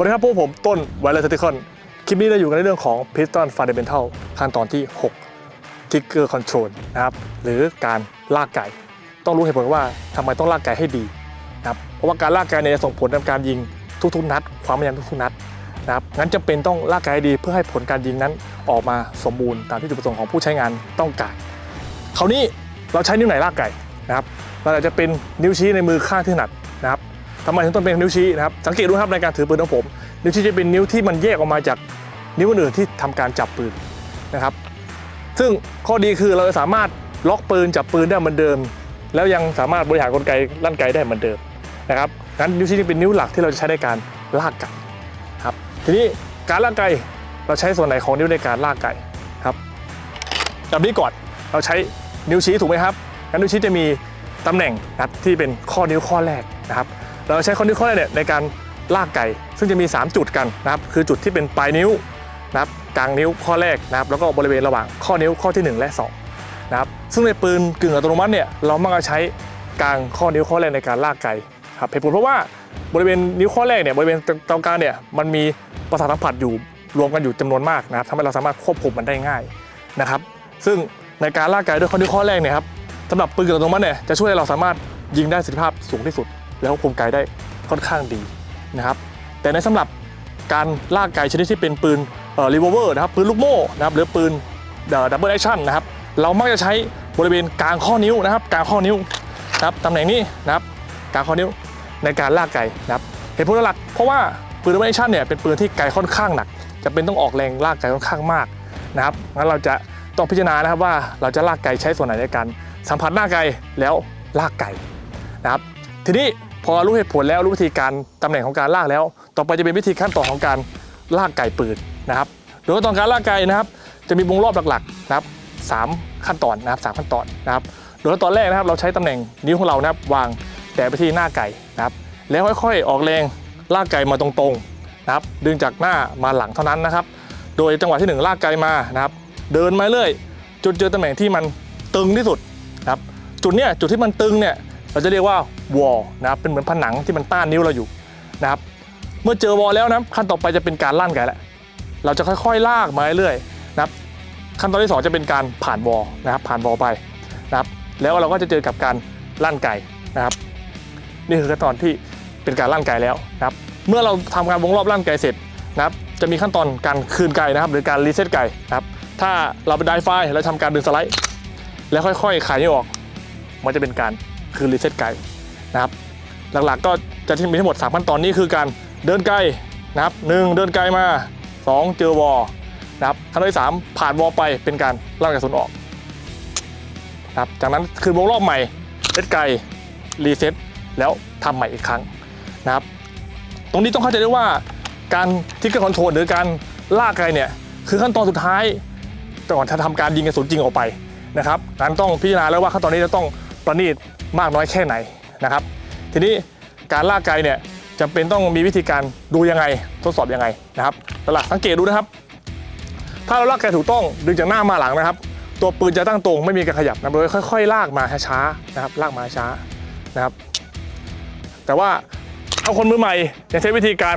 วันนี้ครับพวกผมต้นไวเลอร์เทติคอนคลิปนี้เราอยู่กันในเรื่องของ Piston Fundamental ขั้นตอนที่ 6 Trigger Control นะครับหรือการลากไก่ ต้องรู้เหตุผลว่าทำไมต้องลากไก่ให้ดีนะครับเพราะว่าการลากไก่เนี่ยจะส่งผลในการยิงทุกๆนัด ความแม่นยำทุกๆนัดนะครับงั้นจำเป็นต้องลากไก่ให้ดีเพื่อให้ผลการยิงนั้นออกมาสมบูรณ์ตามที่จุดประสงค์ของผู้ใช้งานต้องการคราวนี้เราใช้นิ้วไหนลากไก่นะครับเราอาจจะเป็นนิ้วชี้ในมือข้างที่ถนัด ทำไมถึงต้องเป็นนิ้วชี้นะครับสังเกตดูครับในการถือปืนของผม นิ้วชี้จะเป็นนิ้วที่มันแยกออกมาจากนิ้วอื่นที่ทำการจับปืนนะครับ ซึ่งข้อดีคือเราจะสามารถล็อกปืนจับปืนได้เหมือนเดิม แล้วยังสามารถบริหารกลไกลั่นไกได้เหมือนเดิมนะครับงั้นนิ้วชี้นี่เป็นนิ้วหลักที่เราจะใช้ในการลากไก่ครับทีนี้การลากไก่เราใช้ส่วนไหนของนิ้วในการลากไก่ครับแบบนี้ก่อนเราใช้นิ้วชี้ถูกไหมครับงั้นนิ้วชี้จะมีตำแหน่งนะครับที่เป็นข้อนิ้วข้อแรกนะครับ เราใช้ข้อนิ้วข้อแรกเนี่ยในการลากไก่ ซึ่งจะมี 3 จุดกันนะครับคือจุดที่เป็นปลายนิ้วนะครับกลางนิ้วข้อแรกนะครับแล้วก็บริเวณระหว่างข้อนิ้วข้อทีหนึ่1 และ2นะครับซึ่งในปืนกึ่งอัตโนมัติเนี่ยเรามักจะใช้กลางข้อนิ้วข้อแรกในการลากไก่ครับเหตุผลเพราะว่าบริเวณนิ้วข้อแรกเนี่ยบริเวณตรงกลางเนี่ยมันมีประสาทสัมผัสอยู่รวมกันอยู่จำนวนมากนะครับทำให้เราสามารถควบคุมมันได้ง่ายนะครับซึ่งในการลากไก่ด้วยข้อนิ้วข้อแรกเนี่ยครับสำหรับปืนกึ่งอัตโนมัติเนี่ยจะช่วยให้เราสามารถยิงได้ประสิทธิภาพสูงที่สุด แล้วควบคุมไกได้ค่อนข้างดีนะครับ แต่ในสำหรับการลากไกชนิดที่เป็นปืนรีเวอร์นะครับปืนลูกโม่นะครับหรือปืนดับเบิลแอคชั่นนะครับเรามักจะใช้บริเวณกลางข้อนิ้วนะครับกลางข้อนิ้วนะครับตำแหน่งนี้นะครับกลางข้อนิ้วในการลากไกนะครับเหตุผลหลักเพราะว่าปืนดับเบิลแอคชั่นเนี่ยเป็นปืนที่ไกค่อนข้างหนักจะเป็นต้องออกแรงลากไกค่อนข้างมากนะครับงั้นเราจะต้องพิจารณานะครับว่าเราจะลากไกใช้ส่วนไหนในการสัมผัสหน้าไกแล้วลากไกนะครับ ทีนี้ อรู้เหตุผลแล้วรู้วิธีการตำแหน่งของการลากแล้ว ต่อไปจะเป็นวิธีขั้นตอนของการลากไก่ปืนนะครับ โดยขั้นตอนการลากไก่นะครับ จะมีวงรอบหลักๆนะครับสามขั้นตอนนะครับสามขั้นตอนนะครับ โดยขั้นตอนแรกนะครับ เราใช้ตำแหน่งนิ้วของเรานะครับวางแตะไปที่หน้าไก่นะครับ แล้วค่อยๆออกแรงลากไก่มาตรงๆนะครับ ดึงจากหน้ามาหลังเท่านั้นนะครับ โดยจังหวะที่หนึ่งลากไก่มานะครับ เดินมาเรื่อยจนเจอตำแหน่งที่มันตึงที่สุดนะครับ จุดเนี้ยจุดที่มันตึงเนี่ยเราจะเรียกว่า วอลนะครับเป็นเหมือนผนังที่มันต้านนิ้วเราอยู่นะครับเมื่อเจอวอลแล้วนะขั้นต่อไปจะเป็นการลั่นไก่แหละเราจะค่อยๆลากมาเรื่อยๆนะครับขั้นตอนที่สองจะเป็นการผ่านวอลนะครับผ่านวอลไปนะครับแล้วเราก็จะเจอกับการลั่นไก่นะครับ นี่คือขั้นตอนที่เป็นการลั่นไก่แล้วนะครับเมื่อเราทำการวงรอบลั่นไก่เสร็จนะครับจะมีขั้นตอนการคืนไก่นะครับ หรือการรีเซ็ตไก่นะครับถ้าเราไปได้ไฟล์แล้วทำการดึงสไลด์ แล้วค่อยๆขายนิ้ออก มันจะเป็นการคือรีเซ็ตไก นะครับ หลักๆก็จะมีทั้งหมด3ขั้นตอนนี้คือการเดินไกลนะครับหนึ่งเดินไกลมา 2 เจอวอลนะครับขั้นตอนที่3ผ่านวอลไปเป็นการลั่นกระสุนออกนะครับจากนั้นคืนวงรอบใหม่เซตไกลรีเซ็ตแล้วทำใหม่อีกครั้งนะครับ ตรงนี้ต้องเข้าใจด้วยว่าการทิกเกอร์คอนโทรลหรือการลากไกลเนี่ยคือขั้นตอนสุดท้ายก่อนจะทำการยิงกระสุนจริงออกไปนะครับงั้นต้องพิจารณาแล้วว่าขั้นตอนนี้จะต้องประณีตมากน้อยแค่ไหน นะครับ ทีนี้การลากไกลเนี่ยจำเป็นต้องมีวิธีการดูยังไงทดสอบยังไงนะครับหลักสังเกตดูนะครับ ถ้าเราลากไกลถูกต้องดึงจากหน้ามาหลังนะครับ ตัวปืนจะตั้งตรงไม่มีการขยับนะโดยค่อย ๆ ลากมาช้าๆนะครับลากมาช้านะครับ แต่ว่าเอาคนมือใหม่จะใช้วิธีการ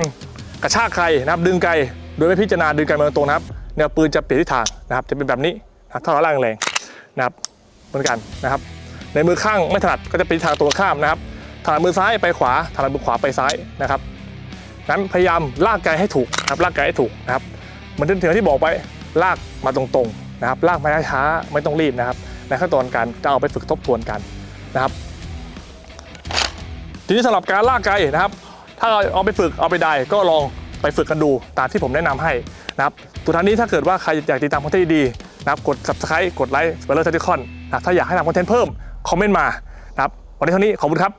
กระชากไกลนะครับ ดึงไกลโดยไม่พิจารณาดึงไกลมาตรงนะครับแนวปืนจะเปลี่ยนทิศทางนะครับ จะเป็นแบบนี้ถ้าเราลากแรงนะครับเหมือนกันนะครับ ในมือข้างไม่ถนัดก็จะเป็นทางตรงข้ามนะครับถนัดมือซ้ายไปขวาถนัดมือขวาไปซ้ายนะครับงั้นพยายามลากไกลให้ถูกนะครับลากไกลให้ถูกนะครับเหมือนที่ที่บอกไปลากมาตรงๆนะครับลากมาช้าไม่ต้องรีบนะครับในขั้นตอนการจะเอาไปฝึกทบทวนกันนะครับทีนี้สำหรับการลากไกลนะครับ ถ้าเอาไปฝึกเอาไปได้ก็ลองไปฝึกกันดูตามที่ผมแนะนำให้นะครับสุดท้ายนี้ถ้าเกิดว่าใครอยากติดตามคอนเทนต์ดีๆนะครับกด subscribe กดไลค์สเปอเลอร์เทติคอนถ้าอยากให้ทำคอนเทนต์เพิ่ม คอมเมนต์มานะครับวันนี้เท่านี้ขอบคุณครับ